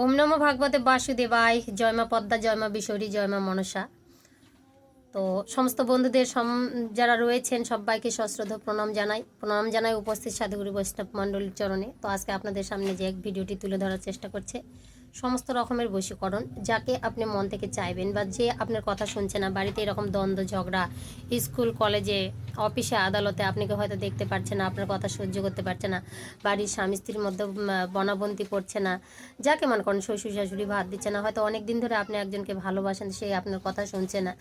ওম নম ভাগবতে বাসুদেবায়। জয়মা পদ্মা জয়মা বিশরী জয়মা মনসা। তো সমস্ত বন্ধুদের সম যারা রয়েছেন, সবাইকে সশ্রদ্ধ প্রণাম জানাই। প্রণাম জানাই উপস্থিত সাধুগুরু বৈষ্ণব মণ্ডলীর চরণে। তো আজকে আপনাদের সামনে যে এক ভিডিওটি তুলে ধরার চেষ্টা করছে সমস্ত রকমের বশীকরণ যাকে আপনি মন থেকে চাইবেন বা যে আপনার কথা শুনছে না, বাড়িতে এরকম দ্বন্দ্ব, ঝগড়া, স্কুল, কলেজে, অফিসে, আদালতে আপনাকে হয়তো দেখতে পারছে না, আপনার কথা সহ্য করতে পারছে না, বাড়ির স্বামী স্ত্রীর মধ্যে বনাবন্তি পড়ছে না, যাকে মনে করেন শ্বশুর শাশুড়ি ভাত দিচ্ছে না, হয়তো অনেক দিন ধরে আপনি একজনকে ভালোবাসেন, সে আপনার কথা শুনছে না।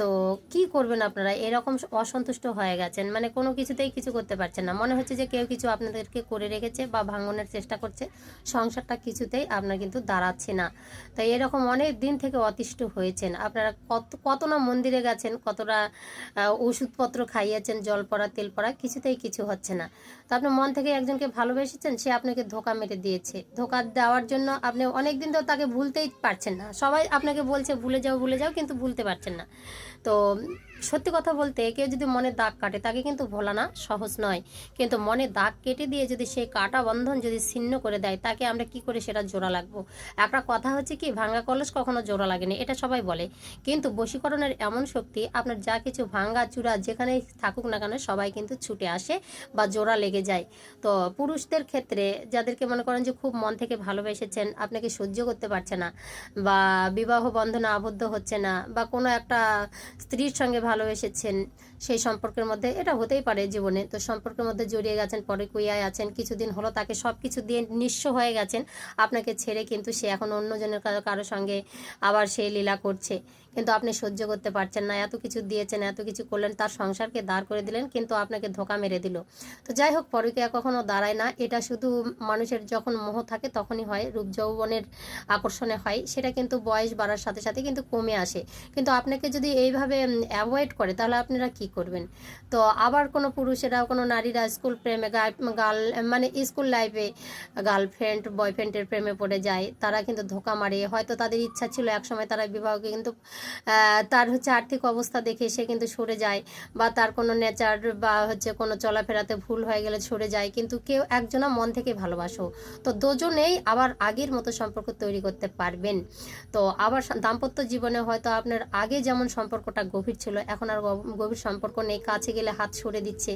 তো কি করবেন আপনারা? এরকম অসন্তুষ্ট হয়ে গেছেন মানে কোনো কিছুতেই কিছু করতে পারছেন না। মনে হচ্ছে যে কেউ কিছু আপনাদেরকে করে রেখেছে বা ভাঙনের চেষ্টা করছে, সংসারটা কিছুতেই আপনার কিন্তু দাঁড়াচ্ছে না। তাই এরকম অনেক দিন থেকে অতিষ্ঠ হয়েছেন। আপনারা কত কত না মন্দিরে গেছেন, কতটা ওষুধপত্র খাইয়েছেন, জল পড়া, তেল পড়া, কিছুতেই কিছু হচ্ছে না। তো আপনি মন থেকে একজনকে ভালোবেসেছেন, সে আপনাকে ধোকা মেরে দিয়েছে। ধোকা দেওয়ার জন্য আপনি অনেক দিন তো তাকে ভুলতেই পারছেন না। সবাই আপনাকে বলছে, ভুলে যাও ভুলে যাও, কিন্তু ভুলতে পারছেন না। তো সত্যি কথা বলতে, কেউ যদি মনে দাগ কাটে, তাকে কিন্তু ভোলা না, সহজ নয়। কিন্তু মনে দাগ কেটে দিয়ে যদি সেই কাটা বন্ধন যদি ছিন্ন করে দেয়, তাকে আমরা কি করে সেটা জোড়া লাগবো? একটা কথা হচ্ছে কি, ভাঙ্গা কলস কখনো জোড়া লাগেনি, এটা সবাই বলে। কিন্তু বশীকরণের এমন শক্তি, আপনার যা কিছু ভাঙ্গা চূড়া যেখানেই থাকুক না কেন, সবাই কিন্তু ছুটে আসে বা জোড়া লেগে যায়। তো পুরুষদের ক্ষেত্রে যাদেরকে মনে করেন যে খুব মন থেকে ভালোবেসেছেন আপনাকে সহ্য করতে পারছে না? বা বিবাহ বন্ধনে আবদ্ধ হচ্ছে না, বা কোনো একটা স্ত্রীর সঙ্গে ভালোবেসেছেন, সেই সম্পর্কের মধ্যে, এটা হতেই পারে জীবনে। তো সম্পর্কের মধ্যে জড়িয়ে গেছেন, পরে কুইয়ায় আছেন, কিছুদিন হলো তাকে সব কিছু দিয়ে নিঃস্ব হয়ে গেছেন, আপনাকে ছেড়ে কিন্তু সে এখন অন্যজনের কারো- সঙ্গে আবার সেই লীলা করছে। কিন্তু আপনি সহ্য করতে পারছেন না, এত কিছু দিয়েছেন, এত কিছু করলেন, তার সংসারকে দাঁড় করে দিলেন, কিন্তু আপনাকে ধোকা মেরে দিল। তো যাই হোক, পরকীয়া কখনো দাঁড়ায় না, এটা শুধু মানুষের যখন মোহ থাকে তখনই হয়, রূপ যৌবনের আকর্ষণে হয়, সেটা কিন্তু বয়স বাড়ার সাথে সাথে কিন্তু কমে আসে। কিন্তু আপনাকে যদি এইভাবে অ্যাভয়েড করে, তাহলে আপনারা কি করবেন? তো আবার কোনো পুরুষেরা কোনো নারীরা স্কুল প্রেমে গার্ল মানে স্কুল লাইফে গার্লফ্রেন্ড বয়ফ্রেন্ডের প্রেমে পড়ে যায় তারা কিন্তু ধোকা মারে। হয়তো তাদের ইচ্ছা ছিল একসময় তারা বিবাহকে কিন্তু তার হচ্ছে আর্থিক অবস্থা দেখে সে কিন্তু সরে যায় বা তার কোনো নেচার বা হচ্ছে কোনো চলাফেরাতে ভুল হয়ে গেলে সরে যায়। কিন্তু কেউ একজনা মন থেকে ভালোবাসো। তো দুজনেই আবার আগের মতো সম্পর্ক তৈরি করতে পারবেন। তো আবার দাম্পত্য জীবনে হয়তো আপনার আগে যেমন সম্পর্কটা গভীর ছিল, এখন আর গভীর সম্পর্ক নেই। কাছে গেলে হাত সরে দিচ্ছে,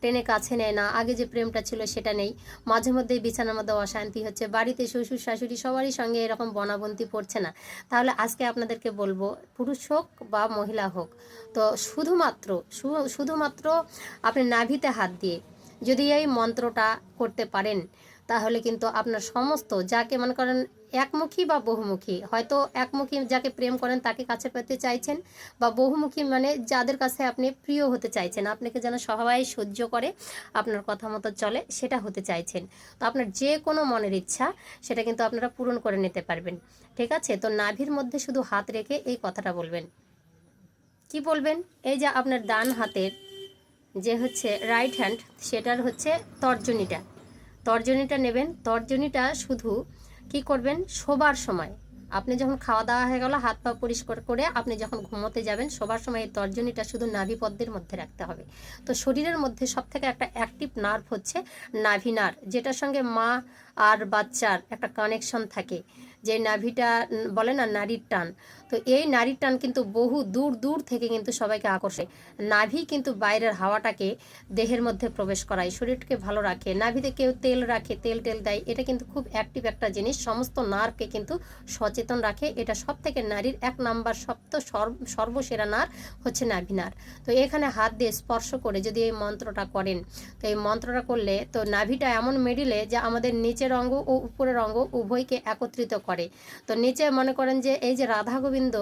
টেনে কাছে নেয় না। আগে যে প্রেমটা ছিল সেটা নেই। মাঝে মধ্যেই বিছানার মধ্যে অশান্তি হচ্ছে। বাড়িতে শ্বশুর শাশুড়ি সবারই সঙ্গে এরকম বনাবন্তি পড়ছে না। তাহলে আজকে আপনাদেরকে বলব, পুরুষ হোক বা মহিলা হোক, তো শুধুমাত্র শুধুমাত্র আপনি নাভিতে হাত দিয়ে যদি এই মন্ত্রটা করতে পারেন, তাহলে কিন্তু আপনার সমস্ত, যাকে মনে করেন একমুখী বা বহুমুখী? হয়তো একমুখী যাকে প্রেম করেন তাকে কাছে পেতে চাইছেন বা বহুমুখী মানে যাদের কাছে আপনি প্রিয় হতে চাইছেন। আপনাকে যেন সবাই সহ্য করে, আপনার কথা মতো চলে, সেটা হতে চাইছেন। তো আপনার যে কোনো মনের ইচ্ছা, সেটা কিন্তু আপনারা পূরণ করে নিতে পারবেন। ঠিক আছে? তো নাভির মধ্যে শুধু হাত রেখে এই কথাটা বলবেন। কি বলবেন? এই যে আপনার ডান হাতের যে হচ্ছে রাইট হ্যান্ড সেটার হচ্ছে তর্জনীটা। তর্জনীটা নেবেন। তর্জনীটা শুধু কি করবেন? শোবার সময়। আপনি যখন খাওয়া দাওয়া হয়ে গেল, হাত পা পরিষ্কার করে আপনি যখন ঘুমোতে যাবেন সবার সময় এই তর্জনীটা শুধু নাভি পদ্মের মধ্যে রাখতে হবে। তো শরীরের মধ্যে সব থেকে একটা অ্যাক্টিভ নার্ভ হচ্ছে নাভি নার্ভ যেটার সঙ্গে মা আর বাচ্চার একটা কানেকশন থাকে। যে নাভিটা বলে না, নারীর টান। তো এই নারীর টান কিন্তু বহু দূর দূর থেকে কিন্তু সবাইকে আকর্ষে। নাভি কিন্তু বাইরের হাওয়াটাকে দেহের মধ্যে প্রবেশ করায় শরীরকে ভালো রাখে, নাভিতে কেউ তেল রাখে, তেল টেল দেয়, এটা কিন্তু খুব অ্যাক্টিভ একটা জিনিস। সমস্ত নার্ভকে কিন্তু সচেতন রাখে, এটা সব থেকে নারীর এক নাম্বার, সপ্ত সর্ব- সর্বসেরা নার হচ্ছে নাভি নার। তো এখানে হাত দিয়ে স্পর্শ করে যদি এই মন্ত্রটা করেন, তো এই মন্ত্রটা করলে তো নাভিটা এমন মেডিলে যে আমাদের নিচের অঙ্গ ও উপরের অঙ্গ উভয়কে একত্রিত করে। তো নিচে মনে করেন যে এই যে রাধা গোবিন্দ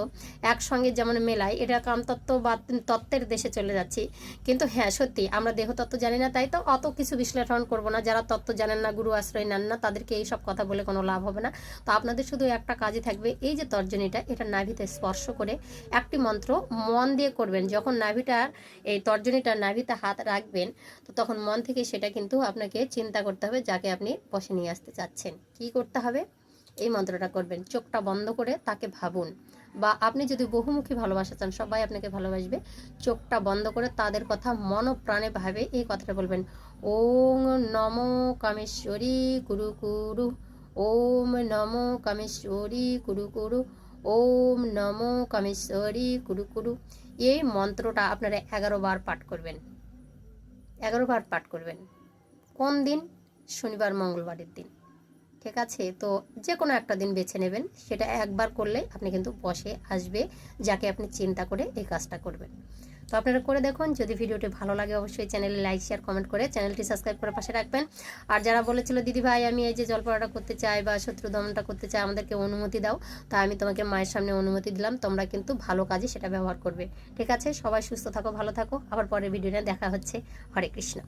একসঙ্গে যেমন মেলায়, এটা কামতত্ত্ব বা তত্ত্বের দেশে চলে যাচ্ছি। কিন্তু হ্যাঁ সত্যি আমরা দেহতত্ত্ব জানি না, তাই তো অত কিছু বিশ্লেষণ করব না। যারা তত্ত্ব জানেন না, গুরু আশ্রয় নেন না, তাদেরকে এই সব কথা বলে কোনো লাভ হবে না। তো আপনাদের শুধু একটা কাজে থাকবে, এই যে তর্জনীটা, এটা নাভিতে স্পর্শ করে একটি মন্ত্র মন দিয়ে করবেন। যখন নাভিটার এই তর্জনীটা নাভিতে হাত রাখবেন, তো তখন মন থেকে সেটা কিন্তু আপনাকে চিন্তা করতে হবে, যাকে আপনি বসে নিয়ে আসতে চাচ্ছেন। কি করতে হবে? এই মন্ত্রটা করবেন। চোখটা বন্ধ করে তাকে ভাবুন। বা আপনি যদি বহুমুখী ভালোবাসা চান, সবাই আপনাকে ভালোবাসবে। চোখটা বন্ধ করে তাদের কথা মন ও প্রাণে ভাবে এই কথাটা বলবেন ওং নম কামেশ্বরী গুরু গুরু ওম নমো কামেশ্বরী কুরু কুরু, ওম নমো কামেশ্বরী কুরু কুরু। এই মন্ত্রটা আপনারা এগারো বার পাঠ করবেন। এগারো বার পাঠ করবেন। কোন দিন? শনিবার, মঙ্গলবারের দিন। ঠিক আছে? তো যে কোনো একটা দিন বেছে নেবেন। সেটা একবার করলে আপনি কিন্তু বসে আসবে, যাকে আপনি চিন্তা করে এই কাজটা করবেন। তো আপনারা করে দেখুন, যদি ভিডিওটি ভালো লাগে অবশ্যই চ্যানেলে লাইক শেয়ার কমেন্ট করে চ্যানেলটি সাবস্ক্রাইব করে পাশে রাখবেন। আর যারা বলেছিল, দিদি ভাই, আমি এই যে জলপড়াটা করতে চাই বা শত্রু দমনটা করতে চাই, আমাদেরকে অনুমতি দাও। তা আমি তোমাকে মায়ের সামনে অনুমতি দিলাম, তোমরা কিন্তু ভালো কাজে সেটা ব্যবহার করবে। ঠিক আছে? সবাই সুস্থ থাকো, ভালো থাকো। আবার পরের ভিডিওটা দেখা হচ্ছে। হরে কৃষ্ণ।